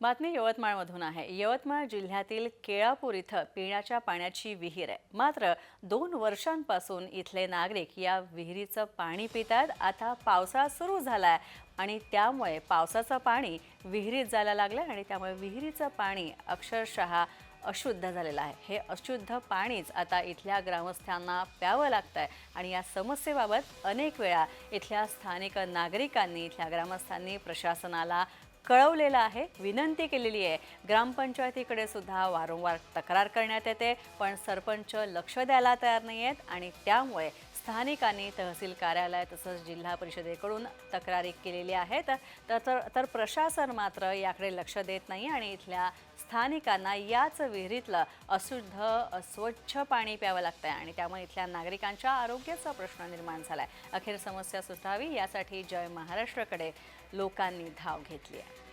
बातमी यवतमाळमधून आहे. यवतमाळ जिल्ह्यातील केळापूर इथं पिण्याच्या पाण्याची विहीर आहे. मात्र दोन वर्षांपासून इथले नागरिक या विहिरीचं पाणी पितात. आता पावसाळा सुरू झाला आहे आणि त्यामुळे पावसाचं पाणी विहिरीत जायला लागलं आणि त्यामुळे विहिरीचं पाणी अक्षरशः अशुद्ध झालेलं आहे. हे अशुद्ध पाणीच आता इथल्या ग्रामस्थांना प्यावं लागतं आहे आणि या समस्येबाबत अनेक वेळा इथल्या स्थानिक नागरिकांनी इथल्या ग्रामस्थांनी प्रशासनाला कळवलेलं आहे विनंती केलेली आहे. ग्रामपंचायतीकडे सुद्धा वारंवार तक्रार करण्यात येते पण सरपंच लक्ष द्यायला तयार नाही आहेत आणि त्यामुळे स्थानिकांनी तहसील कार्यालय तसंच जिल्हा परिषदेकडून तक्रारी केलेल्या आहेत. तर तर तर प्रशासन मात्र याकडे लक्ष देत नाही आणि इथल्या स्थानिकांना याच विहिरीतलं अशुद्ध अस्वच्छ पाणी प्यावं लागतं आहे आणि त्यामुळे इथल्या नागरिकांच्या आरोग्याचा प्रश्न निर्माण झाला आहे अखेर समस्या सुटावी यासाठी जय महाराष्ट्राकडे लोकांनी धाव घेतली आहे.